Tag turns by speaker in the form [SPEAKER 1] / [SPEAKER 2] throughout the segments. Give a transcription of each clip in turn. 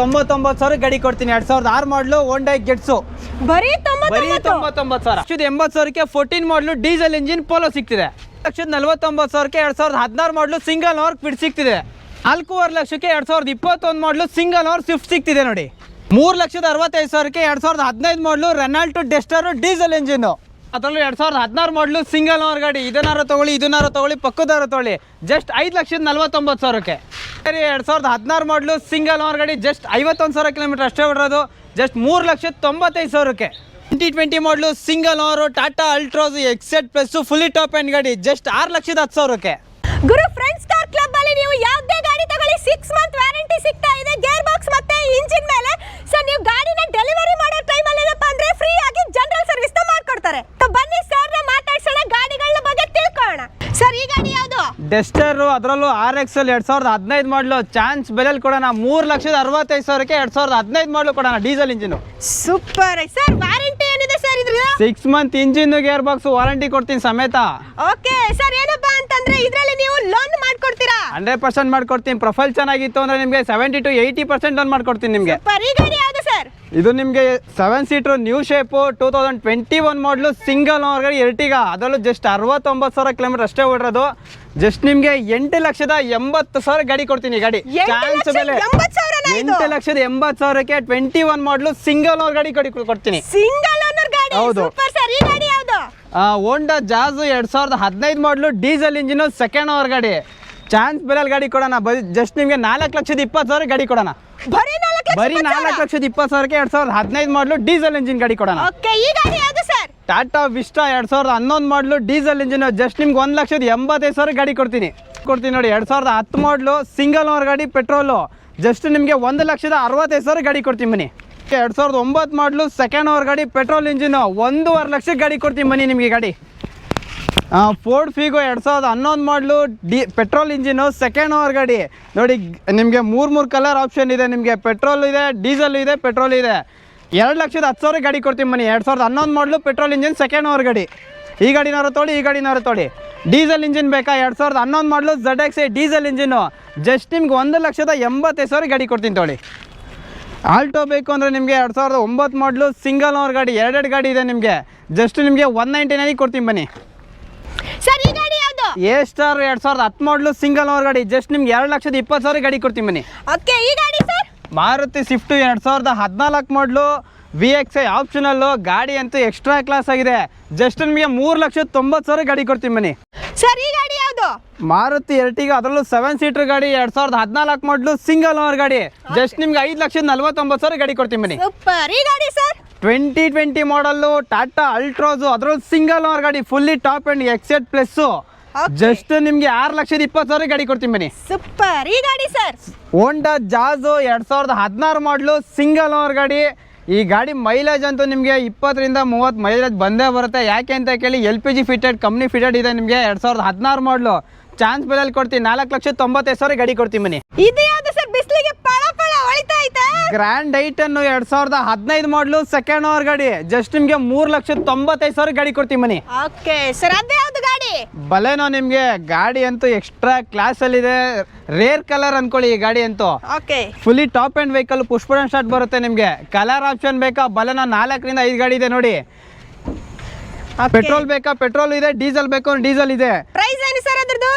[SPEAKER 1] ತೊಂಬತ್ತೊಂಬತ್ತು ಸಾವಿರ ಗಾಡಿ ಕೊಡ್ತೀನಿ. ಎರಡ್ ಸಾವಿರದ ಆರು ಮಾಡಲು ಹೋಂಡೈ ಗೆಟ್ಸು
[SPEAKER 2] ಬರೀ
[SPEAKER 1] ಬರೀ
[SPEAKER 2] ತೊಂಬತ್ತೊಂಬತ್ತು?
[SPEAKER 1] ತೊಂಬತ್ತೊಂಬತ್ತು ಸಾವಿರ. ಲಕ್ಷದ ಎಂಬತ್ತು ಸಾವಿರಕ್ಕೆ ಫೋರ್ಟೀನ್ ಮಾಡಲು ಡೀಸೆಲ್ ಇಂಜಿನ್ ಪೋಲೋ ಸಿಗ್ತಿದೆ. ಲಕ್ಷದ ನಲವತ್ತೊಂಬತ್ತು ಸಾವಿರಕ್ಕೆ ಎರಡ್ ಸಾವಿರದ ಹದಿನಾರು ಮಾಡಲು ಸಿಂಗಲ್ ಅವರ್ ಫಿಟ್ ಸಿಗ್ತಿದೆ. ನಾಲ್ಕೂವರೆ ಲಕ್ಷಕ್ಕೆ ಎರಡ್ ಸಾವಿರದ ಇಪ್ಪತ್ತೊಂದು ಮಾಡಲು ಸಿಂಗಲ್ ಅವರ್ ಸ್ವಿಫ್ಟ್ ಸಿಗ್ತಿದೆ ನೋಡಿ. ಮೂರು ಲಕ್ಷದ ಅರವತ್ತೈದು ಸಾವಿರಕ್ಕೆ ಎರಡ್ ಸಾವಿರದ ಹದಿನೈದು ಮಾಡಲು ರೆನಾಲ್ಟು ಡೆಸ್ಟರು ಡೀಸೆಲ್ ಇಂಜಿನ್ ಅದರಲ್ಲೂ ಎರಡು ಸಾವಿರದ ಹದಿನಾರು ಮಾಡಲು ಸಿಂಗಲ್ ಓನರ್ ಗಾಡಿ, ಇದನ್ನಾರು ತಗೊಳ್ಳಿ ಇದನ್ನಾರು ತಗೊಳ್ಳಿ ಪಕ್ಕದಾರು ತಗೊಳ್ಳಿ. ಜಸ್ಟ್ ಐದು ಲಕ್ಷದ ನಲ್ವತ್ತೊಂಬತ್ತು ಸಾವಿರಕ್ಕೆ. ಸರಿ, ಎರಡು ಸಾವಿರದ ಹದಿನಾರು ಮಾಡಲು ಸಿಂಗಲ್ ಓನರ್ ಗಾಡಿ ಜಸ್ಟ್ ಐವತ್ತೊಂದು ಸಾವಿರ ಕಿಲೋಮೀಟರ್ ಅಷ್ಟೇ ಬಿಡೋದು. ಜಸ್ಟ್ ಮೂರು ಲಕ್ಷದ ತೊಂಬತ್ತೈದು ಸಾವಿರಕ್ಕೆ. ಟ್ವೆಂಟಿ ಟ್ವೆಂಟಿ ಮಾಡಲು ಸಿಂಗಲ್ ಅವರು Tata Altroz X T plus fully top end ಗಾಡಿ ಜಸ್ಟ್ ಆರು ಲಕ್ಷದ ಹತ್ತು ಸಾವಿರಕ್ಕೆ.
[SPEAKER 2] ಗುರು ಫ್ರೆಂಡ್ಸ್ ಸ್ಟಾರ್ ಕ್ಲಬ್ ಅಲ್ಲಿ ನೀವು ಯಾವುದೇ ಗಾಡಿ ತಗೊಳ್ಳಿ ಸಿಕ್ಸ್ ಮಂತ್ ವ್ಯಾರಂಟಿ ಸಿಗ್ತಾ ಇದೆ ಗೇರ್ ಬಾಕ್ಸ್ ಮತ್ತೆ ಇಂಜಿನ್ ಮೇಲೆ. ಸೊ ನೀವು ಗಾಡಿನ ಡೆಲಿವರಿ ಮಾಡೋ ಟೈಮಲ್ಲಿ ಏನಪ್ಪ ಅಂದ್ರೆ ಫ್ರೀ ಆಗಿ ಜನರಲ್ ಸರ್ವಿಸ್ನ ಮಾಡ್ಕೊಡ್ತಾರೆ ಸೊ ಬನ್ನಿ ಸರ್ ಮಾತಾಡ್ಸೋಣ ಗಾಡಿಗಳ ಬಗ್ಗೆ ತಿಳ್ಕೊಳ್ಳೋಣ ಸರ್ ಈ ಗಾಡಿ ಯಾವುದು
[SPEAKER 1] ಡೆಸ್ಟರು ಅದರಲ್ಲೂ ಆರ್ ಎಕ್ಸ್ ಅಲ್ಲಿ ಎರಡು ಸಾವಿರದ ಹದಿನೈದು ಮಾಡಲು ಚಾನ್ಸ್ ಬೆಲೆಯಲ್ಲಿ ಕೊಡೋಣ. ಮೂರು ಲಕ್ಷದ ಅರವತ್ತೈದು ಸಾವಿರಕ್ಕೆ ಎರಡು ಸಾವಿರದ ಹದಿನೈದು ಮಾಡಲು ಕೊಡೋಣ diesel engine.
[SPEAKER 2] Super sir warranty ಏನಿದೆ sir
[SPEAKER 1] six month engine gear box warranty ಕೊಡ್ತೀನಿ ಸಮೇತ.
[SPEAKER 2] ಓಕೆ ಸರ್ ಏನಪ್ಪ ಅಂತಂದ್ರೆ ಇದರಲ್ಲಿ ನೀವು ಲೋನ್ ಮಾಡ್ಕೊಡ್ತೀರಾ?
[SPEAKER 1] ಹಂಡ್ರೆಡ್ ಪರ್ಸೆಂಟ್ ಮಾಡ್ಕೊಡ್ತೀನಿ. ಪ್ರೊಫೈಲ್ ಚೆನ್ನಾಗಿತ್ತು ಅಂದ್ರೆ ನಿಮಗೆ seventy to eighty percent loan ಮಾಡ್ಕೊಡ್ತೀನಿ ನಿಮಗೆ.
[SPEAKER 2] ಸೂಪರ್ ಈ ಗಾಡಿ ಯಾವುದು ಸರ್
[SPEAKER 1] ಇದು ನಿಮಗೆ seven seater new shape two thousand twenty one ಮಾಡಲು ಸಿಂಗಲ್ ಓವರ್ಗೆ ಎರ್ಟಿಗ ಅದರಲ್ಲೂ ಜಸ್ಟ್ ಅರವತ್ತೊಂಬತ್ತು ಸಾವಿರ ಕಿಲೋಮೀಟರ್ ಅಷ್ಟೇ ಓಡಿರೋದು. ಜಸ್ಟ್ ನಿಮಗೆ ಎಂಟು ಲಕ್ಷದ ಎಂಬತ್ತು ಸಾವಿರ ಗಾಡಿ ಕೊಡ್ತೀನಿ ಗಾಡಿ. ಚಾನ್ಸ್
[SPEAKER 2] ಮೇಲೆ
[SPEAKER 1] ಬೆಲೆ? ಎಂಟು ಲಕ್ಷದ ಎಂಬತ್ತು ಸಾವಿರಕ್ಕೆ ಟ್ವೆಂಟಿ ಒನ್ ಮಾಡಲು ಸಿಂಗಲ್ ಓನರ್ ಗಾಡಿ ಗಾಡಿ ಕೊಡ್ತೀನಿ.
[SPEAKER 2] ಸಿಂಗಲ್ ಓನರ್ ಗಾಡಿ?
[SPEAKER 1] ಹೌದು.
[SPEAKER 2] ಸೂಪರ್ ಸರ್ ಈ ಗಾಡಿ ಯಾವುದು?
[SPEAKER 1] ಹೋಂಡಾ ಜಾಜು ಎರಡು ಸಾವಿರದ ಹದಿನೈದು ಮಾಡಲು ಡೀಸೆಲ್ ಇಂಜಿನ್ ಸೆಕೆಂಡ್ ಓವರ್ ಗಾಡಿ. ಚಾನ್ಸ್ ಬೆಲೆಯಲ್ಲಿ ಗಾಡಿ ಕೊಡೋಣ. ಜಸ್ಟ್ ನಿಮಗೆ ನಾಲ್ಕು ಲಕ್ಷದ ಇಪ್ಪತ್ತು ಸಾವಿರ ಗಾಡಿ ಕೊಡೋಣ.
[SPEAKER 2] ಬರೀ ನಾಲ್ಕು
[SPEAKER 1] ಲಕ್ಷದ ಇಪ್ಪತ್ತು ಸಾವಿರಕ್ಕೆ ಎರಡ್ ಸಾವಿರದ ಹದಿನೈದು ಮಾಡಲು ಡೀಸೆಲ್ ಇಂಜಿನ್ ಗಾಡಿ ಕೊಡೋಣ. ಟಾಟಾ ವಿಸ್ಟಾ ಎರಡು ಸಾವಿರದ ಹನ್ನೊಂದು ಮಾಡಲು ಡೀಸೆಲ್ ಇಂಜಿನ್ ಜಸ್ಟ್ ನಿಮ್ಗೆ ಒಂದು ಲಕ್ಷದ ಎಂಬತ್ತೈದು ಸಾವಿರ ಗಾಡಿ ಕೊಡ್ತೀನಿ. ಕೊಡ್ತೀನಿ ನೋಡಿ, ಎರಡು ಸಾವಿರದ ಹತ್ತು ಮಾಡಲು ಸಿಂಗಲ್ ಓನರ್ ಗಾಡಿ ಪೆಟ್ರೋಲು ಜಸ್ಟ್ ನಿಮಗೆ ಒಂದು ಲಕ್ಷದ ಅರವತ್ತೈದು ಸಾವಿರ ಗಾಡಿ ಕೊಡ್ತೀನಿ ಬನ್ನಿ. ಎರಡು ಸಾವಿರದ ಒಂಬತ್ತು ಮಾಡಲು ಸೆಕೆಂಡ್ ಓವರ್ ಗಾಡಿ ಪೆಟ್ರೋಲ್ ಇಂಜಿನು ಒಂದೂವರೆ ಲಕ್ಷಕ್ಕೆ ಗಾಡಿ ಕೊಡ್ತೀನಿ ಬನ್ನಿ ನಿಮಗೆ ಗಾಡಿ. ಫೋರ್ಡ್ ಫೀಗೋ ಎರಡು ಸಾವಿರದ ಹನ್ನೊಂದು ಮಾಡಲು D petrol engine second owner ಗಾಡಿ. ನೋಡಿ, ನಿಮಗೆ ಮೂರು ಮೂರು ಕಲರ್ ಆಪ್ಷನ್ ಇದೆ ನಿಮಗೆ. ಪೆಟ್ರೋಲ್ ಇದೆ ಡೀಸೆಲ್ ಇದೆ ಪೆಟ್ರೋಲ್ ಇದೆ. ಎರಡು ಲಕ್ಷದ ಹತ್ತು ಸಾವಿರ ಗಾಡಿ ಕೊಡ್ತೀನಿ ಮನೆ ಎರಡು ಸಾವಿರದ ಹನ್ನೊಂದು ಮಾಡಲು ಪೆಟ್ರೋಲ್ ಇಂಜಿನ್ ಸೆಕೆಂಡ್ ಓವರ್ ಗಾಡಿ. ಈ ಗಾಡಿನಾರು ತೊಳಿ ಈ ಗಾಡಿನಾರು ತೋಳಿ. ಡೀಸೆಲ್ ಇಂಜಿನ್ ಬೇಕಾ? ಎರಡು ಸಾವಿರದ ಹನ್ನೊಂದು ಮಾಡಲು Z X I diesel engine just ನಿಮ್ಗೆ ಒಂದು ಲಕ್ಷದ ಎಂಬತ್ತೈದು ಸಾವಿರ ಗಾಡಿ ಕೊಡ್ತೀನಿ ತೋಳಿ. ಆಲ್ಟೋ ಬೇಕು ಅಂದರೆ ನಿಮಗೆ ಎರಡು ಸಾವಿರದ ಒಂಬತ್ತು ಮಾಡಲು ಸಿಂಗಲ್ ಓವರ್ ಗಾಡಿ. ಎರಡೆರಡು ಗಾಡಿ ಇದೆ ನಿಮಗೆ. ಜಸ್ಟ್ ನಿಮಗೆ ಒನ್ ನೈಂಟಿ ನೈನಿಗೆ ಕೊಡ್ತೀನಿ ಬನ್ನಿ. ಎ ಸ್ಟಾರ್ ಎರಡು ಸಾವಿರದ ಹತ್ತು ಮಾಡಲು ಸಿಂಗಲ್ ಓವರ್ ಗಾಡಿ. ಜಸ್ಟ್ ನಿಮ್ಗೆ ಎರಡು ಲಕ್ಷದ ಇಪ್ಪತ್ತು ಸಾವಿರ ಗಾಡಿ ಕೊಡ್ತೀನಿ ಬನ್ನಿ.
[SPEAKER 2] ಓಕೆ ಈ ಗಾಡಿ ಸರ್?
[SPEAKER 1] ಮಾರುತಿ ಸ್ವಿಫ್ಟು ಎರಡು ಸಾವಿರದ ಹದಿನಾಲ್ಕು ಮಾಡಲು ವಿ ಎಕ್ಸ್ ಐ ಆಪ್ಷನಲ್ಲು ಗಾಡಿ ಅಂತೂ ಎಕ್ಸ್ಟ್ರಾ ಕ್ಲಾಸ್ ಆಗಿದೆ. ಜಸ್ಟ್ ನಿಮಗೆ ಮೂರು ಲಕ್ಷದ ತೊಂಬತ್ತು ಸಾವಿರ ಗಾಡಿ ಕೊಡ್ತೀನಿ ಬನ್ನಿ.
[SPEAKER 2] ಸರ್ ಈ ಗಾಡಿ ಯಾವುದು?
[SPEAKER 1] ಮಾರುತಿ ಎರಟಿಗೆ ಅದರಲ್ಲೂ ಸೆವೆನ್ ಸೀಟರ್ ಗಾಡಿ ಎರಡು ಸಾವಿರದ ಹದಿನಾಲ್ಕು ಮಾಡಲು ಸಿಂಗಲ್ ಓವರ್ ಗಾಡಿ. ಜಸ್ಟ್ ನಿಮ್ಗೆ ಐದು ಲಕ್ಷದ ನಲ್ವತ್ತೊಂಬತ್ತು ಸಾವಿರ ಗಾಡಿ ಕೊಡ್ತೀನಿ ಬನ್ನಿ.
[SPEAKER 2] ಸೂಪರ್ ಈ ಗಾಡಿ sir
[SPEAKER 1] twenty twenty model Tata Altroz ಅದರಲ್ಲೂ ಸಿಂಗಲ್ ಓವರ್ ಗಾಡಿ fully top end XZ plus. Just ನಿಮಗೆ ಆರು ಲಕ್ಷದ ಇಪ್ಪತ್ತು ಸಾವಿರ ಗಾಡಿ ಕೊಡ್ತೀನಿ ಬನ್ನಿ.
[SPEAKER 2] ಸೂಪರ್ ಈ ಗಾಡಿ ಸರ್
[SPEAKER 1] ಹೋಂಡಾ ಜಾಜು ಎರಡು ಸಾವಿರದ ಹದಿನಾರು ಮಾಡಲು ಸಿಂಗಲ್ ಓವರ್ ಗಾಡಿ. ಈ ಗಾಡಿ ಮೈಲೇಜ್ ಅಂತೂ ನಿಮಗೆ ಇಪ್ಪತ್ತರಿಂದ ಮೂವತ್ತು ಮೈಲೇಜ್ ಬಂದೇ ಬರುತ್ತೆ. ಯಾಕೆ ಅಂತ ಕೇಳಿ L P G fitted company fitted ಇದೆ ನಿಮಗೆ ಎರಡು ಸಾವಿರದ ಹದಿನಾರು ಮಾಡಲು ಚಾನ್ಸ್ ಬೆಲೆಯಲ್ಲಿ ಕೊಡ್ತೀನಿ ನಾಲ್ಕು ಲಕ್ಷದ ತೊಂಬತ್ತೈದು ಸಾವಿರ ಗಾಡಿ ಕೊಡ್ತೀನಿ ಬನ್ನಿ.
[SPEAKER 2] ಇದು ಯಾವುದು ಸರ್ ಬಿಸಿಲಿಗೆ ಪಳ ಪಳ ಹೊಳಿತಾ ಐತೆ?
[SPEAKER 1] ಗ್ರ್ಯಾಂಡ್ ಐಟನ್ನು ಎರಡು ಸಾವಿರದ ಹದಿನೈದು ಮಾಡಲು ಸೆಕೆಂಡ್ ಓವರ್ ಗಾಡಿ. ಜಸ್ಟ್ ನಿಮಗೆ ಮೂರು ಲಕ್ಷದ ತೊಂಬತ್ತೈದು ಸಾವಿರ ಗಾಡಿ ಕೊಡ್ತೀನಿ ಬನ್ನಿ.
[SPEAKER 2] ಓಕೆ ಸರ್ ಅದೇ ಯಾವುದು
[SPEAKER 1] ಬಲೇನೋ ನಿಮಗೆ ಗಾಡಿ ಅಂತೂ ಎಕ್ಸ್ಟ್ರಾ ಕ್ಲಾಸ್ ಅಲ್ಲಿ ಇದೆ ರೇರ್ ಕಲರ್ ಅನ್ಕೊಳ್ಳಿ ಈ ಗಾಡಿ ಅಂತೂ.
[SPEAKER 2] Okay
[SPEAKER 1] fully top end vehicle push button start ಬರುತ್ತೆ ನಿಮಗೆ. ಕಲರ್ ಆಪ್ಷನ್ ಬೇಕಾ? ಬಲೆನೋ ನಾಲ್ಕರಿಂದ ಐದು ಗಾಡಿ ಇದೆ ನೋಡಿ. ಪೆಟ್ರೋಲ್ ಬೇಕಾ? ಪೆಟ್ರೋಲ್ ಇದೆ ಡೀಸೆಲ್ ಬೇಕು ಡೀಸೆಲ್ ಇದೆ.
[SPEAKER 2] ಪ್ರೈಸ್ ಏನು ಸರ್ ಅದ್ರದ್ದು?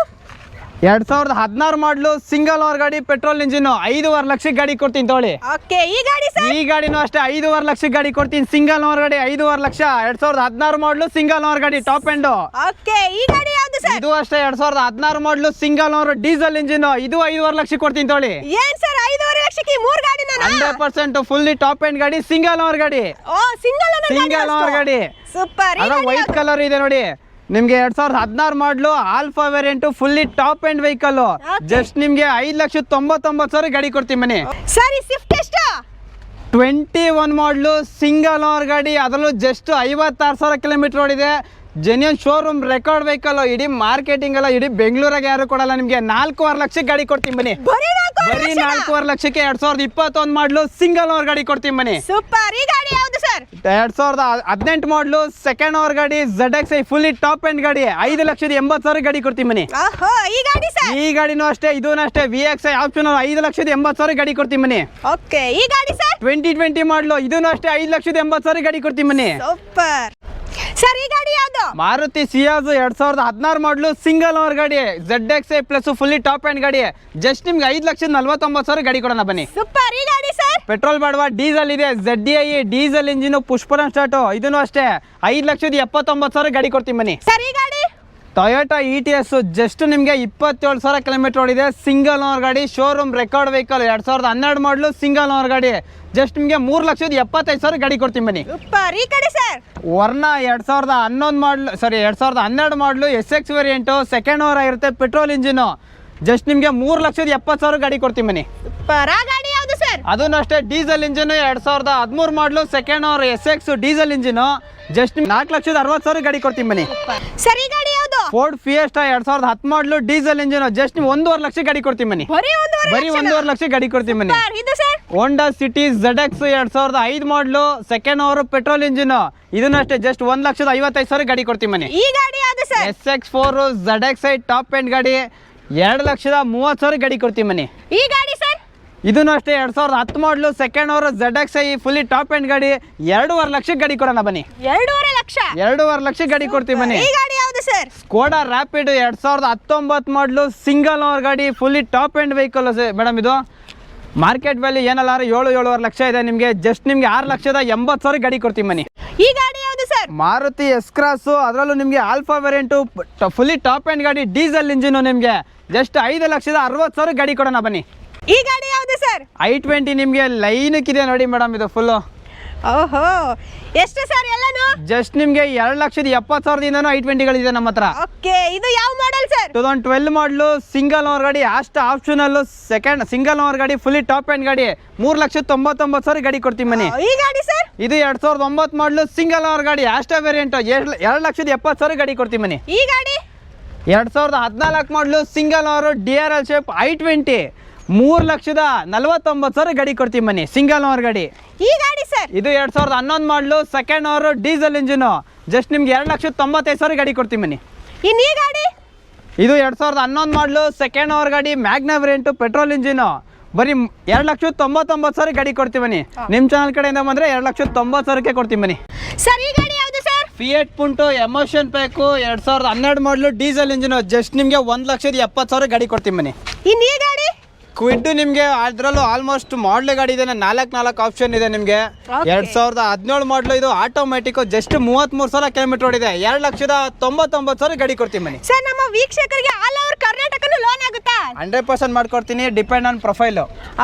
[SPEAKER 1] ಎರಡ್ ಸಾವಿರದ ಹದಿನಾರು ಮಾಡಲು ಸಿಂಗಲ್ ಓವರ್ ಗಾಡಿ ಪೆಟ್ರೋಲ್ ಇಂಜಿನ್ ಐದೂವರೆ ಲಕ್ಷಕ್ಕೆ ಗಾಡಿ ಕೊಡ್ತೀನಿ ತೋಳಿ
[SPEAKER 2] ಓಕೆ ಈ ಗಾಡಿ ಸರ್?
[SPEAKER 1] ಈ ಗಾಡಿನೂ ಅಷ್ಟೇ ಐದುವರೆ ಲಕ್ಷಕ್ಕೆ ಗಾಡಿ ಕೊಡ್ತೀನಿ. ಸಿಂಗಲ್ ಓವರ್ ಗಾಡಿ ಐದೂವರೆ ಲಕ್ಷ ಎರಡ್ ಸಾವಿರದ ಹದಿನಾರು ಮಾಡಲು ಸಿಂಗಲ್ ಓವರ್ ಗಾಡಿ ಟಾಪ್ ಎಂಡ್.
[SPEAKER 2] ಓಕೆ ಈ ಗಾಡಿ ಯಾವುದು ಸರ್?
[SPEAKER 1] ಇದು ಅಷ್ಟೇ ಎರಡ್ ಸಾವಿರದ ಹದಿನಾರು ಮಾಡಲು ಸಿಂಗಲ್ ಓವರ್ ಡೀಸೆಲ್ ಇಂಜಿನ್ ಇದು ಐದುವರೆ ಲಕ್ಷಕ್ಕೆ ಕೊಡ್ತೀನಿ ತೋಳಿ
[SPEAKER 2] ಏನ್ ಸರ್ ಐದೂವರೆ ಲಕ್ಷಕ್ಕೆ ಈ ಮೂರು ಗಾಡಿ
[SPEAKER 1] hundred percent fully top end ಗಾಡಿ ಸಿಂಗಲ್ ಓವರ್ ಗಾಡಿ.
[SPEAKER 2] ಓ ಸಿಂಗಲ್
[SPEAKER 1] ಸಿಂಗಲ್ ಓವರ್ ಗಾಡಿ.
[SPEAKER 2] ಸೂಪರ್
[SPEAKER 1] ವೈಟ್ ಕಲರ್ ಇದೆ ನೋಡಿ. ನಿಮ್ಗೆ ಎರಡ್ ಸಾವಿರದ ಹದಿನಾರು ಮಾಡಲು Alpha variant fully top end vehicle just ನಿಮ್ಗೆ ಐದು ಲಕ್ಷ ತೊಂಬತ್ತೊಂಬತ್ತು ಸಾವಿರ ಗಾಡಿ ಕೊಡ್ತೀನಿ ಮನೆ
[SPEAKER 2] ಸರಿ ಸ್ವಿಫ್ಟ್ ಎಷ್ಟು?
[SPEAKER 1] ಟ್ವೆಂಟಿ ಒನ್ ಮಾಡಲು ಸಿಂಗಲ್ ಅವರ್ ಗಾಡಿ ಅದರಲ್ಲೂ ಜಸ್ಟ್ ಐವತ್ತಾರು ಸಾವಿರ ಕಿಲೋಮೀಟರ್ ಓಡಿದೆ. ಜೆನ್ಯನ್ ಶೋರೂಮ್ ರೆಕಾರ್ಡ್ ವೆಹಿಕಲ್ ಇಡೀ ಮಾರ್ಕೆಟಿಂಗ್ ಅಲ್ಲ ಇಡೀ ಬೆಂಗಳೂರಾಗ ಯಾರು ಕೊಡಲ್ಲ ನಿಮಗೆ. ನಾಲ್ಕೂವರೆ ಲಕ್ಷಕ್ಕೆ ಗಾಡಿ ಕೊಡ್ತೀನಿ ಬನ್ನಿ.
[SPEAKER 2] ಬರೀ ನಾಲ್ಕೂವರೆ
[SPEAKER 1] ಲಕ್ಷಕ್ಕೆ ಎರಡ್ ಸಾವಿರದ ಇಪ್ಪತ್ತೊಂದು ಮಾಡ್ಲು ಸಿಂಗಲ್ ಓವರ್ ಗಾಡಿ ಕೊಡ್ತೀನಿ ಬನ್ನಿ.
[SPEAKER 2] ಸೂಪರ್ ಈ ಗಾಡಿ ಯಾವ್ದು ಸರ್
[SPEAKER 1] ಎರಡ್ ಸಾವಿರದ ಹದಿನೆಂಟು ಮಾಡ್ಲು ಸೆಕೆಂಡ್ ಓವರ್ ಗಾಡಿ Z X I fully top end ಗಾಡಿ. ಐದು ಲಕ್ಷದ ಎಂಬತ್ತು ಸಾವಿರ ಗಾಡಿ ಕೊಡ್ತೀನಿ ಬನ್ನಿ.
[SPEAKER 2] ಈ ಗಾಡಿ ಸರ್
[SPEAKER 1] ಈ ಗಾಡಿನೂ ಅಷ್ಟೇ ಇದೂ ಅಷ್ಟೇ. ವಿ ಎಕ್ಸ್ ಐ ಆಪ್ಷನ್ ಐದು ಲಕ್ಷದ ಎಂಬತ್ತು ಸಾವಿರ ಗಾಡಿ ಕೊಡ್ತೀನಿ ಬನ್ನಿ.
[SPEAKER 2] ಓಕೆ ಈ ಗಾಡಿ ಸರ್
[SPEAKER 1] ಟ್ವೆಂಟಿ ಟ್ವೆಂಟಿ ಮಾಡ್ಲು ಇದೂ ಅಷ್ಟೇ ಐದು ಲಕ್ಷದ ಎಂಬತ್ತು ಸಾವಿರ ಗಾಡಿ ಕೊಡ್ತೀನಿ ಬನ್ನಿ.
[SPEAKER 2] ಸೂಪರ್ ಸರ್ ಈ ಗಾಡಿ ಯಾವುದು?
[SPEAKER 1] ಮಾರುತಿ ಸಿಯಾಜ್ ಎರಡ್ ಸಾವಿರದ ಹದಿನಾರು ಮಾಡಲು ಸಿಂಗಲ್ ಓವರ್ ಗಾಡಿ. Z X I plus fully top end ಗಾಡಿ. ಜಸ್ಟ್ ನಿಮ್ಗೆ ಐದು ಲಕ್ಷದ ನಲ್ವತ್ತೊಂಬತ್ತು ಸಾವಿರ ಗಾಡಿ ಕೊಡೋಣ ಬನ್ನಿ.
[SPEAKER 2] ಸೂಪರ್ ಈ ಗಾಡಿ ಸರ್
[SPEAKER 1] ಪೆಟ್ರೋಲ್ ಬೇಡವಾ ಡೀಸೆಲ್ ಇದೆ Z I diesel engine push button start ಇದನ್ನು ಅಷ್ಟೇ. ಐದು ಲಕ್ಷದ ಎಪ್ಪತ್ತೊಂಬತ್ತು ಸಾವಿರ ಗಾಡಿ ಕೊಡ್ತೀನಿ ಬನ್ನಿ.
[SPEAKER 2] ಸರಿ ಈ ಗಾಡಿ.
[SPEAKER 1] Toyota Etios just ನಿಮಗೆ ಇಪ್ಪತ್ತೇಳು ಸಾವಿರ ಕಿಲೋಮೀಟರ್ ಓಡಿದೆ. ಸಿಂಗಲ್ ಓನರ್ ಗಾಡಿ ಶೋರೂಮ್ ರೆಕಾರ್ಡ್ ವೆಹಿಕಲ್ ಎರಡು ಸಾವಿರದ ಹನ್ನೆರಡು ಮಾಡಲು ಸಿಂಗಲ್ ಓನರ್ ಗಾಡಿ. ಜಸ್ಟ್ ನಿಮಗೆ ಮೂರು ಲಕ್ಷದ ಎಪ್ಪತ್ತೈದು ಸಾವಿರ ಗಾಡಿ ಕೊಡ್ತೀನಿ ಬನ್ನಿ. ವರ್ಣ ಎರಡು ಸಾವಿರದ ಹನ್ನೊಂದು ಮಾಡಲು ಸಾರಿ ಎರಡು ಸಾವಿರದ ಹನ್ನೆರಡು ಮಾಡಲು S X variant second owner ಆಗಿರುತ್ತೆ ಪೆಟ್ರೋಲ್ ಇಂಜಿನು ಜಸ್ಟ್ ನಿಮಗೆ ಮೂರು ಲಕ್ಷದ ಎಪ್ಪತ್ತು ಸಾವಿರ ಗಾಡಿ ಕೊಡ್ತೀನಿ ಬನ್ನಿ.
[SPEAKER 2] ಸೂಪರ್ ಗಾಡಿ ಯಾವುದು ಸರ್
[SPEAKER 1] ಅದನ್ನು ಅಷ್ಟೇ ಡೀಸೆಲ್ ಇಂಜಿನು ಎರಡು ಸಾವಿರದ ಹದಿಮೂರು ಮಾಡಲು second owner S X diesel engine just ನಾಲ್ಕು ಲಕ್ಷದ ಅರವತ್ತು ಸಾವಿರ ಗಾಡಿ ಕೊಡ್ತೀನಿ ಬನ್ನಿ.
[SPEAKER 2] ಸರಿ ಗಾಡಿ
[SPEAKER 1] ಫೋರ್ಡ್ ಫಿಯೆಸ್ಟಾ ಎರಡ್ ಸಾವಿರದ ಹತ್ತು ಮಾಡಲು ಡೀಸೆಲ್ ಇಂಜಿನ್ ಜಸ್ಟ್ ನೀವು ಒಂದೂವರೆ ಲಕ್ಷ ಗಾಡಿ ಕೊಡ್ತೀನಿ ಮನಿ
[SPEAKER 2] ಬರೀ ಒಂದೂವರೆ
[SPEAKER 1] ಲಕ್ಷ ಗಾಡಿ ಕೊಡ್ತೀನಿ
[SPEAKER 2] ಮನಿ
[SPEAKER 1] ಹೋಂಡಾ ಸಿಟಿ ಝಡ್ ಎಕ್ಸ್ ಎರಡ್ ಸಾವಿರದ ಐದು ಮಾಡಲು ಸೆಕೆಂಡ್ ಅವರ್ ಪೆಟ್ರೋಲ್ ಇಂಜಿನ್ ಇದನ್ನಷ್ಟೇ ಜಸ್ಟ್ ಒಂದ್ ಲಕ್ಷದ ಐವತ್ತೈದು ಸಾವಿರ ಗಾಡಿ ಕೊಡ್ತೀನಿ ಮನಿ
[SPEAKER 2] ಈ ಗಾಡಿ
[SPEAKER 1] S X four Z X I top end ಗಾಡಿ. ಎರಡು ಲಕ್ಷದ ಮೂವತ್ತು ಸಾವಿರ ಗಾಡಿ ಕೊಡ್ತೀನಿ ಮನಿ
[SPEAKER 2] ಈ ಗಾಡಿ ಸರ್
[SPEAKER 1] ಇದನ್ನು ಅಷ್ಟೇ ಎರಡು ಸಾವಿರದ ಹತ್ತು ಮಾಡಲು second owner Z X I fully top end ಗಾಡಿ. ಎರಡೂವರೆ ಲಕ್ಷ ಗಾಡಿ ಕೊಡೋಣ ಬನ್ನಿ.
[SPEAKER 2] ಎರಡೂವರೆ ಲಕ್ಷ?
[SPEAKER 1] ಎರಡೂವರೆ ಲಕ್ಷ ಗಾಡಿ ಕೊಡ್ತೀವಿ ಬನ್ನಿ.
[SPEAKER 2] ಸರ್?
[SPEAKER 1] ಸ್ಕೋಡಾ ರ್ಯಾಪಿಡ್ ಎರಡು ಸಾವಿರದ ಹತ್ತೊಂಬತ್ತು ಮಾಡಲು ಸಿಂಗಲ್ ಓವರ್ ಗಾಡಿ fully top end vehicle madam ಇದು. ಮಾರ್ಕೆಟ್ ವ್ಯಾಲ್ಯೂ ಏನಲ್ಲ ಏಳು ಏಳುವರೆ ಲಕ್ಷ ಇದೆ ನಿಮಗೆ. ಜಸ್ಟ್ ನಿಮಗೆ ಆರು ಲಕ್ಷದ ಎಂಬತ್ತು ಸಾವಿರ ಗಾಡಿ ಕೊಡ್ತೀವಿ ಮನಿ
[SPEAKER 2] ಈ ಗಾಡಿ ಯಾವುದು ಸರ್?
[SPEAKER 1] ಮಾರುತಿ ಎಸ್ ಕ್ರಾಸ್ ಅದರಲ್ಲೂ ನಿಮಗೆ Alpha variant fully top end ಗಾಡಿ ಡೀಸೆಲ್ ಇಂಜಿನು ನಿಮಗೆ. ಜಸ್ಟ್ ಐದು ಲಕ್ಷದ ಅರವತ್ತು ಸಾವಿರ ಗಾಡಿ ಕೊಡೋಣ ಬನ್ನಿ.
[SPEAKER 2] ಈ ಗಾಡಿ ಯಾವುದು ಸರ್?
[SPEAKER 1] ಐ ಟ್ವೆಂಟಿ ನಿಮಗೆ ಲೈನಕ್ಕಿದೆ ನೋಡಿ ಮೇಡಮ್ ಇದು ಫುಲ್ಲು
[SPEAKER 2] ಓಹೋ ಎಷ್ಟು ಸರ್ ಎಲ್ಲಾನು
[SPEAKER 1] ಜಸ್ಟ್ ನಿಮಗೆ ಎರಡು ಲಕ್ಷದ ಎಪ್ಪತ್ತು ಸಾವಿರದಿಂದ ಐ ಟ್ವೆಂಟಿಗಳಿದೆ ನಮ್ಮ ಹತ್ರ.
[SPEAKER 2] ಓಕೆ ಇದು ಯಾವ model sir
[SPEAKER 1] two thousand twelve ಮಾಡಲು ಸಿಂಗಲ್ ಓನರ್ ಗಾಡಿ ಅಷ್ಟು ಆಪ್ಷನಲ್ಲು ಸೆಕೆಂಡ್ ಸಿಂಗಲ್ ಓನರ್ ಗಾಡಿ ಫುಲ್ಲಿ ಟಾಪ್ ಎಂಡ್ ಗಾಡಿ. ಮೂರು ಲಕ್ಷದ ತೊಂಬತ್ತೊಂಬತ್ತು ಸಾವಿರ ಗಾಡಿ ಕೊಡ್ತೀನಿ ಮನೆ
[SPEAKER 2] ಈ ಗಾಡಿ ಸರ್
[SPEAKER 1] ಇದು ಎರಡು ಸಾವಿರದ ಒಂಬತ್ತು ಮಾಡಲು ಸಿಂಗಲ್ ಓನರ್ ಗಾಡಿ ಅಷ್ಟೇ ವೇರಿಯಂಟು ಎರಡು ಲಕ್ಷದ ಎಪ್ಪತ್ತು ಸಾವಿರ ಗಾಡಿ ಕೊಡ್ತೀನಿ ಮನೆ
[SPEAKER 2] ಈ ಗಾಡಿ?
[SPEAKER 1] ಎರಡು ಸಾವಿರದ ಹದಿನಾಲ್ಕು ಮಾಡಲು single owner D R L shape I twenty ಮೂರು ಲಕ್ಷದ ನಲವತ್ತೊಂಬತ್ತು ಸಾವಿರ ಗಾಡಿ ಕೊಡ್ತೀವಿ ಮನಿ ಸಿಂಗಲ್ ಓವರ್ ಗಾಡಿ.
[SPEAKER 2] ಈ ಗಾಡಿ ಸರ್.
[SPEAKER 1] ಇದು ಎರಡ್ ಸಾವಿರದ ಹನ್ನೊಂದು ಮಾಡಲು second owner diesel engine just ನಿಮ್ಗೆ ಎರಡು ಲಕ್ಷದ ತೊಂಬತ್ತೈದು ಸಾವಿರ ಗಾಡಿ ಕೊಡ್ತೀವಿ ಮನಿ
[SPEAKER 2] ಇನ್ನೀ ಈ ಗಾಡಿ?
[SPEAKER 1] ಇದು ಎರಡು ಸಾವಿರದ ಹನ್ನೊಂದು ಮಾಡಲು ಸೆಕೆಂಡ್ ಓವರ್ ಗಾಡಿ ಮ್ಯಾಗ್ನಾ ವೇರಿಯಂಟು ಪೆಟ್ರೋಲ್ ಇಂಜಿನ್ ಬರೀ ಎರಡು ಲಕ್ಷದ ತೊಂಬತ್ತೊಂಬತ್ತು ಸಾವಿರ ಗಾಡಿ ಕೊಡ್ತೀವಿ ಬನ್ನಿ. ನಿಮ್ಮ ಚಾನಲ್ ಕಡೆಯಿಂದ ಬಂದರೆ ಎರಡು ಲಕ್ಷದ ತೊಂಬತ್ತು ಸಾವಿರಕ್ಕೆ ಕೊಡ್ತೀವಿ ಮನಿ
[SPEAKER 2] ಸರ್ ಈ ಗಾಡಿ ಯಾವ್ದು sir?
[SPEAKER 1] Fiat Punto emotion pack ಎರಡು ಸಾವಿರದ ಹನ್ನೆರಡು ಮಾಡಲು ಡೀಸೆಲ್ ಇಂಜಿನ್ ಜಸ್ಟ್ ನಿಮಗೆ ಒಂದು ಲಕ್ಷದ ಎಪ್ಪತ್ತು ಸಾವಿರ ಗಾಡಿ ಕೊಡ್ತೀವಿ ಬನ್ನಿ.
[SPEAKER 2] ಇನ್ನೀ ಈ ಗಾಡಿ?
[SPEAKER 1] ಕ್ವಿಡ್ ನಿಮಗೆ ಅದರಲ್ಲೂ ಆಲ್ಮೋಸ್ಟ್ ಮಾಡಲ್ ಗಾಡಿ ಇದೆ ನಾಲ್ಕು ನಾಲ್ಕು ಆಪ್ಷನ್ ಇದೆ ನಿಮಗೆ. ಎರಡ್ ಸಾವಿರದ ಹದಿನೇಳು ಮಾಡಲ್ ಇದು ಆಟೋಮೆಟಿಕ್ ಜಸ್ಟ್ ಮೂವತ್ತ್ಮೂರು ಸಾವಿರ ಕಿಲೋಮೀಟರ್ ಓಡಿದೆ ಎರಡು ಲಕ್ಷದ ತೊಂಬತ್ತೊಂಬತ್ತು ಸಾವಿರ ಗಾಡಿ ಕೊಡ್ತೀನಿ ಮನಿ
[SPEAKER 2] ಸರ್ ನಮ್ಮ ವೀಕ್ಷಕರಿಗೆ ಆಲ್ ಓವರ್ ಕರ್ನಾಟಕನು ಲೋನ್ ಆಗುತ್ತಾ?
[SPEAKER 1] ಹಂಡ್ರೆಡ್ ಪರ್ಸೆಂಟ್ ಮಾಡ್ಕೊಡ್ತೀನಿ ಡಿಪೆಂಡ್ ಆನ್ ಪ್ರೊಫೈಲ್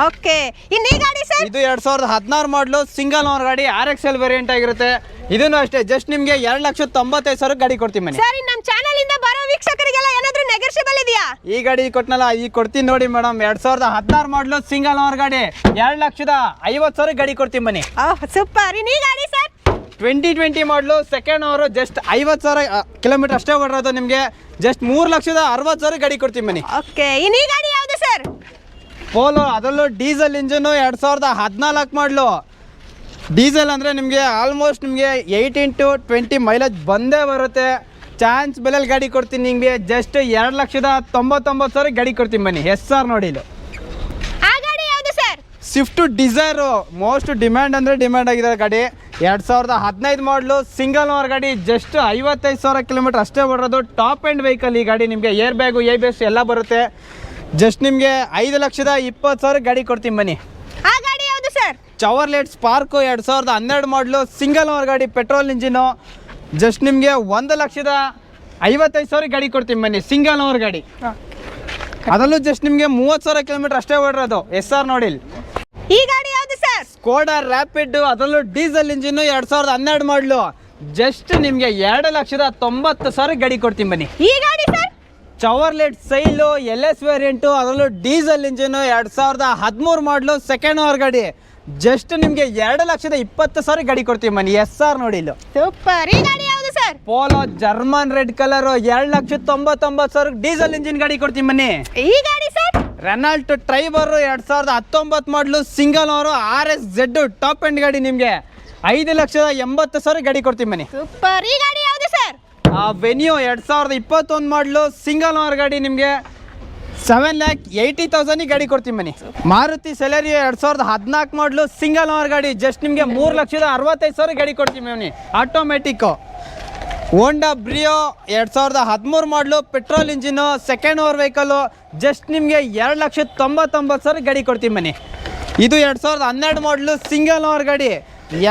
[SPEAKER 2] ಓಕೆ ಈ ಗಾಡಿ ಸರ್
[SPEAKER 1] ಇದು ಎರಡ್ ಸಾವಿರದ ಹದಿನಾರು ಮಾಡಲು ಸಿಂಗಲ್ ಓನರ್ ಗಾಡಿ ಆರ್ ಎಕ್ಸ್ ಎಲ್ ವೇರಿಯಂಟ್ ಆಗಿರುತ್ತೆ. ಇದನ್ನು ಅಷ್ಟೇ ಜಸ್ಟ್ ನಿಮಗೆ ಎರಡು ಲಕ್ಷದ ತೊಂಬತ್ತೈದು ಸಾವಿರ ಗಾಡಿ ಕೊಡ್ತೀನಿ ಮನಿ
[SPEAKER 2] ಸರ್ ನಮ್ಮ ಚಾನಲ್ ಇಂದ ಬರೋ ವೀಕ್ಷಕರಿಗೆಲ್ಲ ನೆಗೋಷಿಯಬಲ್ ಇದೆಯಾ?
[SPEAKER 1] ಈ ಗಾಡಿ ಕೊಟ್ನಲ್ಲ ಈಗ ಕೊಡ್ತೀನಿ ನೋಡಿ ಮೇಡಮ್ ಎರಡ್ ಸಾವಿರದ ಹದಿನಾರು ಮಾಡಲು ಸಿಂಗಲ್ ಅವರ್ ಗಾಡಿ. ಎರಡ್ ಲಕ್ಷದ ಐವತ್ತು ಸಾವಿರ ಗಾಡಿ ಕೊಡ್ತೀನಿ ಬನ್ನಿ.
[SPEAKER 2] ಓಹ್ ಸೂಪರ್ ಇನ್ ಈ ಗಾಡಿ ಸರ್
[SPEAKER 1] ಟ್ವೆಂಟಿ ಟ್ವೆಂಟಿ ಮಾಡಲು ಸೆಕೆಂಡ್ ಅವರು ಜಸ್ಟ್ ಐವತ್ತು ಸಾವಿರ ಕಿಲೋಮೀಟರ್ ಅಷ್ಟೇ ಓಡಿರೋದು ನಿಮಗೆ. ಜಸ್ಟ್ ಮೂರು ಲಕ್ಷದ ಅರವತ್ತು ಸಾವಿರ ಗಾಡಿ ಕೊಡ್ತೀನಿ ಬನ್ನಿ.
[SPEAKER 2] ಓಕೆ ಇನ್ ಈ ಗಾಡಿ ಯಾವ್ದು ಸರ್
[SPEAKER 1] ಪೋಲೋ ಅದರಲ್ಲೂ ಡೀಸೆಲ್ ಇಂಜಿನು ಎರಡು ಸಾವಿರದ ಹದಿನಾಲ್ಕು ಮಾಡಲು ಡೀಸೆಲ್ ಅಂದರೆ ನಿಮಗೆ ಆಲ್ಮೋಸ್ಟ್ ನಿಮಗೆ ಏಯ್ಟೀನ್ ಟು ಟ್ವೆಂಟಿ ಮೈಲೇಜ್ ಬಂದೇ ಬರುತ್ತೆ. ಚಾನ್ಸ್ ಬೆಲೆಯಲ್ಲಿ ಗಾಡಿ ಕೊಡ್ತೀನಿ ನಿಮಗೆ ಜಸ್ಟ್ ಎರಡು ಲಕ್ಷದ ತೊಂಬತ್ತೊಂಬತ್ತು ಸಾವಿರ ಗಾಡಿ ಕೊಡ್ತೀನಿ ಬನ್ನಿ. ಎಸ್ ಆರ್ ನೋಡಿ ಇದು.
[SPEAKER 2] ಆ ಗಾಡಿ ಯಾವ್ದು sir
[SPEAKER 1] Swift Dzire most demand ಅಂದರೆ ಡಿಮ್ಯಾಂಡ್ ಆಗಿದೆ ಗಾಡಿ. ಎರಡು ಸಾವಿರದ ಹದಿನೈದು ಮಾಡಲು ಸಿಂಗಲ್ ಓವರ್ ಗಾಡಿ. ಜಸ್ಟ್ ಐವತ್ತೈದು ಸಾವಿರ ಕಿಲೋಮೀಟರ್ ಅಷ್ಟೇ ಬರೋದು ಟಾಪ್ ಆ್ಯಂಡ್ ವೆಹಿಕಲ್ ಈ ಗಾಡಿ ನಿಮಗೆ. ಏರ್ ಬ್ಯಾಗು ಎ ಬೇಸ್ ಎಲ್ಲ ಬರುತ್ತೆ. ಜಸ್ಟ್ ನಿಮಗೆ ಐದು ಲಕ್ಷದ ಇಪ್ಪತ್ತು ಸಾವಿರ ಗಾಡಿ ಕೊಡ್ತೀನಿ ಬನ್ನಿ.
[SPEAKER 2] ಆ ಗಾಡಿ ಯಾವ್ದು ಸರ್
[SPEAKER 1] ಚವರ್ಲೆಟ್ ಸ್ಪಾರ್ಕು ಎರಡು ಸಾವಿರದ ಹನ್ನೆರಡು ಮಾಡಲು ಸಿಂಗಲ್ ಓವರ್ ಗಾಡಿ ಪೆಟ್ರೋಲ್ ಇಂಜಿನು ಜಸ್ಟ್ ನಿಮಗೆ ಒಂದು ಲಕ್ಷದ ಐವತ್ತೈದು ಸಾವಿರ ಗಾಡಿ ಕೊಡ್ತೀನಿ ಬನ್ನಿ ಸಿಂಗಲ್ ಓವರ್ ಗಾಡಿ. ಅದರಲ್ಲೂ ಜಸ್ಟ್ ನಿಮಗೆ ಮೂವತ್ತು ಸಾವಿರ ಕಿಲೋಮೀಟರ್ ಅಷ್ಟೇ ಓಡಿರೋದು ಎಸ್ ಆರ್ ನೋಡಿ
[SPEAKER 2] ಈ ಗಾಡಿ ಯಾವುದು ಸರ್?
[SPEAKER 1] ಸ್ಕೋಡಾ ರ್ಯಾಪಿಡ್ ಅದರಲ್ಲೂ ಡೀಸೆಲ್ ಇಂಜಿನ್ ಎರಡು ಸಾವಿರದ ಹನ್ನೆರಡು ಮಾಡಲು ಜಸ್ಟ್ ನಿಮಗೆ ಎರಡು ಲಕ್ಷದ ತೊಂಬತ್ತು ಸಾವಿರ ಗಾಡಿ ಕೊಡ್ತೀನಿ ಬನ್ನಿ.
[SPEAKER 2] ಈ ಗಾಡಿ sir?
[SPEAKER 1] Chevrolet Sail L S variant ಅದರಲ್ಲೂ ಡೀಸೆಲ್ ಇಂಜಿನ್ ಎರಡು ಸಾವಿರದ ಹದಿಮೂರು ಮಾಡಲು ಸೆಕೆಂಡ್ ಓವರ್ ಗಾಡಿ. ಜಸ್ಟ್ ನಿಮಗೆ ಎರಡು ಲಕ್ಷದ ಇಪ್ಪತ್ತು ಸಾವಿರ ಗಾಡಿ ಕೊಡ್ತೀವಿ ಮನಿ. ಎಸ್ ಆರ್ ನೋಡಿ ಇಲ್ಲ.
[SPEAKER 2] ಸೂಪರ್ ಈ ಗಾಡಿ ಯಾವ್ದು sir
[SPEAKER 1] Polo German red colour ಎರಡು ಲಕ್ಷದ ತೊಂಬತ್ತೊಂಬತ್ತು ಸಾವಿರ ಡೀಸೆಲ್ ಇಂಜಿನ್ ಗಾಡಿ ಕೊಡ್ತೀವಿ ಮನಿ.
[SPEAKER 2] ಈ ಗಾಡಿ ಸರ್
[SPEAKER 1] ರೆನಾಲ್ಟ್ ಟ್ರೈಬರ್ ಎರಡ್ ಸಾವಿರದ ಹತ್ತೊಂಬತ್ತು ಮಾಡಲು single owner R S Z top end ಗಾಡಿ ನಿಮಗೆ. ಐದು ಲಕ್ಷದ ಎಂಬತ್ತು ಸಾವಿರ ಗಾಡಿ ಕೊಡ್ತೀವಿ ಮನಿ.
[SPEAKER 2] ಸೂಪರ್ ಈ ಗಾಡಿ ಯಾವುದು ಸರ್
[SPEAKER 1] ವೆನ್ಯೂ ಎರಡ್ ಸಾವಿರದ ಇಪ್ಪತ್ತೊಂದು ಮಾಡಲು ಸಿಂಗಲ್ ಓನರ್ ಗಾಡಿ ನಿಮಗೆ. ಸೆವೆನ್ ಲ್ಯಾಕ್ ಏಯ್ಟಿ ತೌಸಂಡಿಗೆ ಗಾಡಿ ಕೊಡ್ತೀನಿ ಬನ್ನಿ. ಮಾರುತಿ ಸೆಲರಿ ಎರಡು ಸಾವಿರದ ಹದಿನಾಲ್ಕು ಮಾಡಲು ಸಿಂಗಲ್ ಓನರ್ ಗಾಡಿ. ಜಸ್ಟ್ ನಿಮಗೆ ಮೂರು ಲಕ್ಷದ ಅರವತ್ತೈದು ಸಾವಿರ ಗಾಡಿ ಕೊಡ್ತೀನಿ ಬನ್ನಿ. ಆಟೋಮೆಟಿಕ್ಕು ಹೋಂಡಾ ಬ್ರಿಯೋ ಎರಡು ಸಾವಿರದ ಹದಿಮೂರು ಮಾಡಲು petrol engine second owner vehicle just ನಿಮಗೆ ಎರಡು ಲಕ್ಷದ ತೊಂಬತ್ತೊಂಬತ್ತು ಸಾವಿರ ಗಾಡಿ ಕೊಡ್ತೀನಿ ಬನ್ನಿ. ಇದು ಎರಡು ಸಾವಿರದ ಹನ್ನೆರಡು ಮಾಡಲು ಸಿಂಗಲ್ ಓವರ್ ಗಾಡಿ.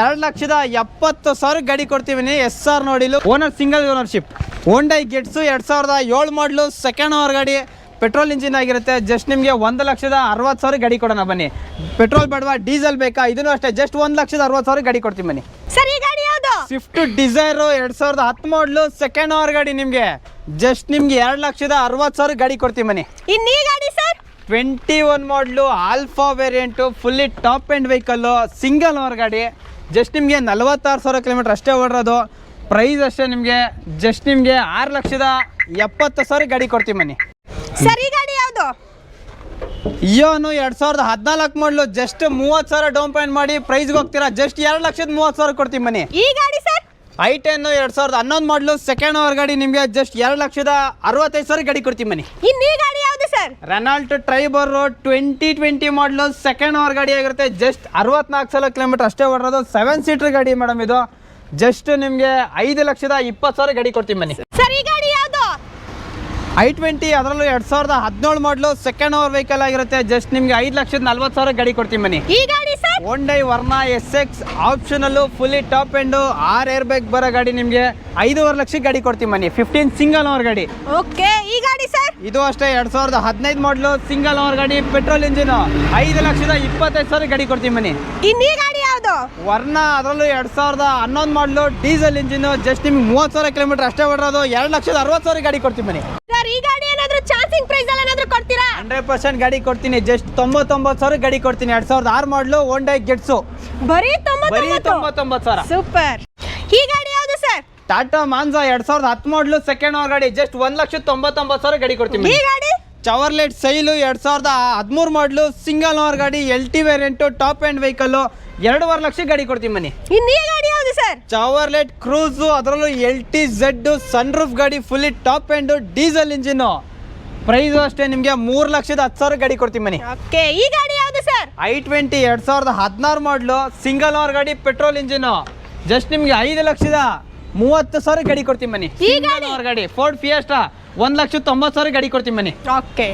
[SPEAKER 1] ಎರಡು ಲಕ್ಷದ ಎಪ್ಪತ್ತು ಸಾವಿರ ಗಾಡಿ ಕೊಡ್ತೀವಿ S R ನೋಡಿಲು. Owner single ownership Hyundai Getz ಎರಡು ಸಾವಿರದ ಏಳು ಮಾಡಲು ಸೆಕೆಂಡ್ ಓವರ್ ಗಾಡಿ. ಪೆಟ್ರೋಲ್ ಇಂಜಿನ್ ಆಗಿರುತ್ತೆ. ಜಸ್ಟ್ ನಿಮಗೆ ಒಂದು ಲಕ್ಷದ ಅರವತ್ತು ಸಾವಿರ ಗಾಡಿ ಕೊಡೋಣ ಬನ್ನಿ. ಪೆಟ್ರೋಲ್ ಬೇಡವಾ ಡೀಸೆಲ್ ಬೇಕಾ? ಇದನ್ನು ಅಷ್ಟೇ. ಜಸ್ಟ್ ಒಂದು ಲಕ್ಷದ ಅರವತ್ತು ಸಾವಿರ ಗಾಡಿ ಕೊಡ್ತೀನಿ ಬನ್ನಿ.
[SPEAKER 2] ಸರಿ ಗಾಡಿ ಯಾವುದು?
[SPEAKER 1] ಸ್ವಿಫ್ಟ್ ಡಿಸೈರು ಎರಡು ಸಾವಿರದ ಹತ್ತು ಮಾಡಲು ಸೆಕೆಂಡ್ ಅವರ್ ಗಾಡಿ ನಿಮಗೆ. ಜಸ್ಟ್ ನಿಮ್ಗೆ ಎರಡು ಲಕ್ಷದ ಅರವತ್ತು ಸಾವಿರ ಗಾಡಿ ಕೊಡ್ತೀನಿ ಬನ್ನಿ.
[SPEAKER 2] ಇನ್ನು ಗಾಡಿ ಸರ್?
[SPEAKER 1] ಟ್ವೆಂಟಿ ಒನ್ ಮಾಡಲು Alpha variant fully top end vehicle single owner ಗಾಡಿ. ಜಸ್ಟ್ ನಿಮಗೆ ನಲವತ್ತಾರು ಸಾವಿರ ಕಿಲೋಮೀಟ್ರ್ ಅಷ್ಟೇ ಓಡಿರೋದು. ಪ್ರೈಸ್ ಅಷ್ಟೇ ನಿಮಗೆ. ಜಸ್ಟ್ ನಿಮಗೆ ಆರು ಲಕ್ಷದ ಎಪ್ಪತ್ತು ಸಾವಿರ ಗಾಡಿ ಕೊಡ್ತೀನಿ ಬನ್ನಿ.
[SPEAKER 2] ಸರ್ ಗಾಡಿ ಯಾವುದು?
[SPEAKER 1] ಇಯೋನು ಎರಡು ಸಾವಿರದ ಹದಿನಾಲ್ಕು ಮಾಡಲು ಜಸ್ಟ್ ಮೂವತ್ತು ಸಾವಿರ ಡೌನ್ ಪೇಮೆಂಟ್ ಮಾಡಿ ಪ್ರೈಸ್ಗೆ ಹೋಗ್ತೀರಾ? ಜಸ್ಟ್ ಎರಡು ಲಕ್ಷದ ಮೂವತ್ತು ಸಾವಿರ ಕೊಡ್ತೀನಿ ಮನೆ
[SPEAKER 2] ಈ ಗಾಡಿ ಸರ್?
[SPEAKER 1] ಐ ಟೆನ್ನು ಎರಡು ಸಾವಿರದ ಹನ್ನೊಂದು ಮಾಡಲು ಸೆಕೆಂಡ್ ಓವರ್ ಗಾಡಿ ನಿಮಗೆ ಜಸ್ಟ್ ಎರಡು ಲಕ್ಷದ ಅರವತ್ತೈದು ಸಾವಿರ ಗಾಡಿ ಕೊಡ್ತೀನಿ ಮನೆ
[SPEAKER 2] ಇನ್ನು ಈ ಗಾಡಿ ಯಾವುದು sir?
[SPEAKER 1] Renault Triber twenty twenty ಮಾಡಲು ಸೆಕೆಂಡ್ ಓವರ್ ಗಾಡಿ ಆಗಿರುತ್ತೆ. ಜಸ್ಟ್ ಅರವತ್ನಾಲ್ಕು ಸಾವಿರ ಕಿಲೋಮೀಟರ್ ಅಷ್ಟೇ ಓಡಿರೋದು ಸೆವೆನ್ ಸೀಟರ್ ಗಾಡಿ ಮೇಡಮ್ ಇದು. ಜಸ್ಟ್ ನಿಮಗೆ ಐದು ಲಕ್ಷದ ಇಪ್ಪತ್ತು ಸಾವಿರ ಗಾಡಿ ಕೊಡ್ತೀನಿ ಮನೆ
[SPEAKER 2] ಸರ್ ಈ ಗಾಡಿ
[SPEAKER 1] ಐ ಟ್ವೆಂಟಿ ಅದರಲ್ಲೂ ಎರಡ್ ಸಾವಿರದ ಹದಿನೇಳು ಮಾಡಲು ಸೆಕೆಂಡ್ ಓವರ್ ವೆಹಿಕಲ್ ಆಗಿರುತ್ತೆ. ಜಸ್ಟ್ ನಿಮ್ಗೆ ಐದು ಲಕ್ಷದ ನಲ್ವತ್ತು ಸಾವಿರ ಗಾಡಿ ಕೊಡ್ತೀನಿ ಬನ್ನಿ. Hyundai Verna S X optional fully top end R air bag ಬರೋ ಗಾಡಿ ನಿಮಗೆ ಐದೂವರೆ ಲಕ್ಷಕ್ಕೆ ಗಾಡಿ ಕೊಡ್ತೀವಿ ಮನಿ. ಫಿಫ್ಟೀನ್ ಸಿಂಗಲ್ ಓವರ್ ಗಾಡಿ.
[SPEAKER 2] ಓಕೆ ಈ ಗಾಡಿ ಸರ್
[SPEAKER 1] ಇದು ಅಷ್ಟೇ ಎರಡು ಸಾವಿರದ ಹದಿನೈದು ಮಾಡಲು ಸಿಂಗಲ್ ಓವರ್ ಗಾಡಿ ಪೆಟ್ರೋಲ್ ಇಂಜಿನ್ ಐದು ಲಕ್ಷದ ಇಪ್ಪತ್ತೈದು ಸಾವಿರ ಗಾಡಿ ಕೊಡ್ತೀವಿ ಮನಿ.
[SPEAKER 2] ಇನ್ನೀ ಗಾಡಿ ಯಾವುದು?
[SPEAKER 1] ವರ್ಣ ಅದರಲ್ಲೂ ಎರಡು ಸಾವಿರದ ಹನ್ನೊಂದು ಮಾಡಲು ಡೀಸೆಲ್ ಇಂಜಿನ್ ಜಸ್ಟ್ ನಿಮ್ಗೆ ಮೂವತ್ತು ಸಾವಿರ ಕಿಲೋಮೀಟರ್ ಅಷ್ಟೇ ಓಡಿರೋದು ಎರಡು ಲಕ್ಷದ ಅರವತ್ತು ಸಾವಿರ ಗಾಡಿ ಕೊಡ್ತೀವಿ ಮನಿ.
[SPEAKER 2] ಸರ್ ಈ ಗಾಡಿ
[SPEAKER 1] ಹಂಡ್ರೆಡ್ ಪರ್ಸೆಂಟ್ ಗಾಡಿ ಕೊಡ್ತೀನಿ. ಜಸ್ಟ್ ತೊಂಬತ್ತೊಂಬತ್ತು ಸಾವಿರ ಗಾಡಿ ಕೊಡ್ತೀನಿ. ಎರಡ್ ಸಾವಿರದ ಆರು ಮಾಡಲು ಹೋಂಡೈ ಗೆಟ್ಸು
[SPEAKER 2] ಬರೀ
[SPEAKER 1] ಬರೀ
[SPEAKER 2] ತೊಂಬತ್ತೊಂಬತ್ತು
[SPEAKER 1] ಸಾವಿರ.
[SPEAKER 2] ಸೂಪರ್ ಈ ಗಾಡಿ ಯಾವುದು ಸರ್?
[SPEAKER 1] ಟಾಟಾ ಮಾನ್ಸಾ ಎರಡ್ ಸಾವಿರದ ಹತ್ತು ಮಾಡಲು ಸೆಕೆಂಡ್ ಅವರ್ ಗಾಡಿ. ಜಸ್ಟ್ ಒಂದು ಲಕ್ಷದ ತೊಂಬತ್ತೊಂಬತ್ತು ಸಾವಿರ ಗಾಡಿ ಕೊಡ್ತೀನಿ
[SPEAKER 2] ಈ ಗಾಡಿ?
[SPEAKER 1] ಚವರ್ಲೆಟ್ ಸೈಲು ಎರಡು ಸಾವಿರದ ಹದಿಮೂರು ಮಾಡಲು ಸಿಂಗಲ್ ಓವರ್ ಗಾಡಿ L T variant top end vehicle ಎರಡೂವರೆ ಲಕ್ಷ ಗಾಡಿ ಕೊಡ್ತೀನಿ ಬನ್ನಿ.
[SPEAKER 2] ಇನ್ನು ಈ ಗಾಡಿ ಯಾವುದು ಸರ್?
[SPEAKER 1] ಚವರ್ಲೆಟ್ ಕ್ರೂಸು ಅದರಲ್ಲೂ L T Z sun roof ಗಾಡಿ fully top end diesel engine price ಅಷ್ಟೇ ನಿಮಗೆ ಮೂರು ಲಕ್ಷದ ಹತ್ತು ಸಾವಿರ ಗಾಡಿ ಕೊಡ್ತೀನಿ ಮನಿ.
[SPEAKER 2] ಓಕೆ ಈ ಗಾಡಿ ಯಾವುದು ಸರ್?
[SPEAKER 1] ಐ ಟ್ವೆಂಟಿ ಎರಡ್ ಸಾವಿರದ ಹದಿನಾರು ಮಾಡಲು ಸಿಂಗಲ್ ಅವರ್ ಗಾಡಿ ಪೆಟ್ರೋಲ್ ಇಂಜಿನ್ ಜಸ್ಟ್ ನಿಮಗೆ ಐದು ಲಕ್ಷದ ಮೂವತ್ತು ಸಾವಿರ ಗಾಡಿ ಕೊಡ್ತೀನಿ ಮನಿ.
[SPEAKER 2] ಈ
[SPEAKER 1] ಸಿಂಗಲ್ ಅವರ್ ಗಾಡಿ ಫೋರ್ಡ್ ಫಿಯಸ್ಟಾ ಒಂದ್ ಲಕ್ಷದ ತೊಂಬತ್ತು ಸಾವಿರ ಗಾಡಿ ಕೊಡ್ತೀನಿ ಮನಿ.
[SPEAKER 2] ಓಕೆ.